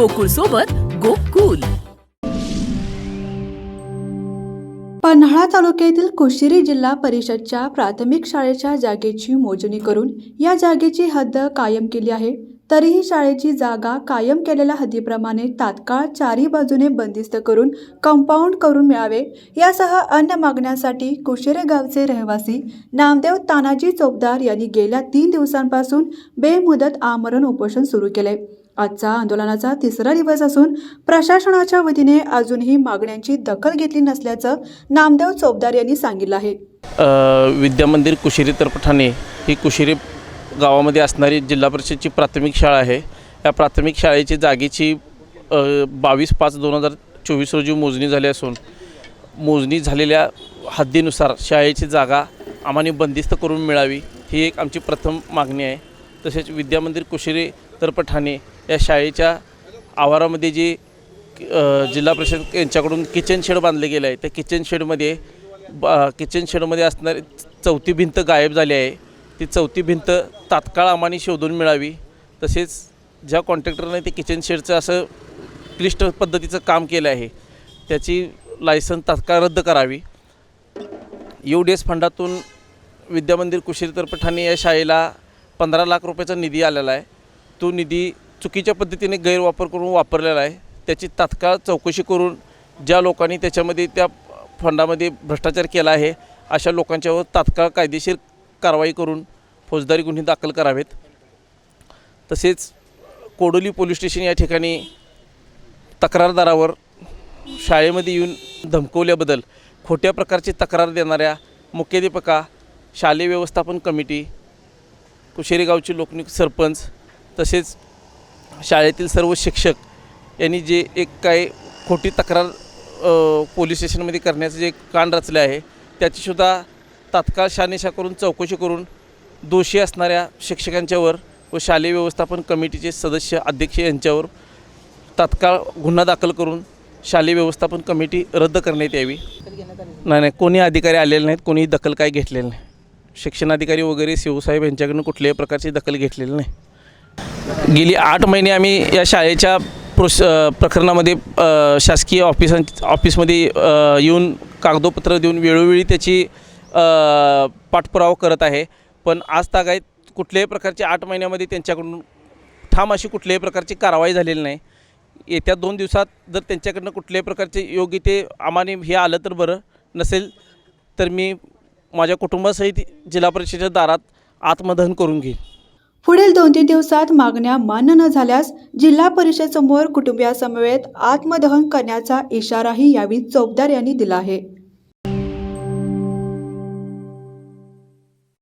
गोकुळ सोबत गोकुल. पन्हाळा तालुक्यातील कुशिरी जिल्हा परिषदच्या प्राथमिक शाळेच्या जागेची मोजणी करून या जागेची हद्द कायम केली आहे. तरीही शाळेची जागा कायम केलेल्या हद्दीप्रमाणे तात्काळ चारी बाजूने बंदिस्त करून कंपाऊंड करून मिळावे. यासह अन्य मागण्यांसाठी कुशिरे गावचे रहिवासी नामदेव तानाजी चोपदार यांनी गेल्या तीन दिवसांपासून बेमुदत आमरण उपोषण सुरू केले. आजचा आंदोलनाचा तिसरा दिवस असून प्रशासनाच्या वतीने अजूनही मागण्यांची दखल घेतली नसल्याचं नामदेव चोपदार यांनी सांगितलं आहे. विद्यामंदिर कुशिरी तरपठाणे ही कुशिरी गावामध्ये असणारी जिल्हा परिषदची प्राथमिक शाळा आहे. या प्राथमिक शाळेची जागेची बावीस पाच दोन हजार चोवीस रोजी मोजणी झाली असून मोजणी झालेल्या हद्दीनुसार शाळेची जागा आम्हाला बंदिस्त करून मिळावी ही एक आमची प्रथम मागणी आहे. तसेच विद्यामंदिर कुशिरी तरपठाणे या शाळेच्या आवारामध्ये जी जिल्हा परिषद यांच्याकडून किचन शेड बांधले गेलं आहे. त्या किचन शेडमध्ये बा किचन शेडमध्ये असणारी चौथी भिंत गायब झाली आहे. ती चौथी भिंत तात्काळ आम्हाने शोधून मिळावी. तसेच ज्या कॉन्ट्रॅक्टरने ते किचन शेडचं असं क्लिष्ट पद्धतीचं काम केलं आहे त्याची लायसन तात्काळ रद्द करावी. यू डी एस फंडातून विद्यामंदिर कुशीरतर्फ ठाणे या शाळेला पंधरा लाख रुपयाचा निधी आलेला आहे. तो निधी चुकीच्या पद्धतीने गैरवापर करून वापरलेला आहे. त्याची तात्काळ चौकशी करून ज्या लोकांनी त्याच्यामध्ये त्या फंडामध्ये भ्रष्टाचार केला आहे अशा लोकांच्यावर तात्काळ कायदेशीर कारवाई करून फौजदारी गुन्हे दाखल करावेत. तसेच कोडोली पोलीस स्टेशन या ठिकाणी तक्रारदारावर शाळेमध्ये येऊन धमकवल्याबद्दल खोट्या प्रकारची तक्रार देणाऱ्या मुख्याध्यापका शालेय व्यवस्थापन कमिटी कुशेरी गावचे सरपंच तसेच शाळेतील सर्व शिक्षक यांनी जे एक काही खोटी तक्रार पोलीस स्टेशनमध्ये करण्याचं जे कान रचले आहे त्याचीसुद्धा तात्काळ शानिशा करून चौकशी करून दोषी असणाऱ्या शिक्षकांच्यावर व शालेय व्यवस्थापन कमिटीचे सदस्य अध्यक्ष यांच्यावर तात्काळ गुन्हा दाखल करून शालेय व्यवस्थापन कमिटी रद्द करण्यात यावी. नाही नाही कोणी अधिकारी आलेले नाहीत कोणीही दखल काय घेतलेलं नाही. शिक्षणाधिकारी वगैरे शिवसाहेब यांच्याकडून कुठल्याही प्रकारची दखल घेतलेली नाही. गेली आठ महिने आम्ही या शाळेच्या प्रोस प्रकरणामध्ये शासकीय ऑफिसां ऑफिसमध्ये येऊन कागदोपत्र देऊन वेळोवेळी त्याची पाठपुरावा करत आहे. पण आज तागायत कुठल्याही प्रकारची आठ महिन्यामध्ये त्यांच्याकडून ठाम अशी कुठल्याही प्रकारची कारवाई झालेली नाही. येत्या दोन दिवसात जर त्यांच्याकडनं कुठल्याही प्रकारचे योग्य ते आम्हाने हे आलं तर बरं नसेल तर मी माझ्या कुटुंबासहित जिल्हा परिषदेच्या दारात आत्मदहन करून घेईन. पुढील दोन तीन दिवसात मागण्या मान्य न झाल्यास जिल्हा परिषद समोर कुटुंबियासमवेत आत्मदहन करण्याचा इशाराही यावेळी चोपदार यांनी दिला आहे.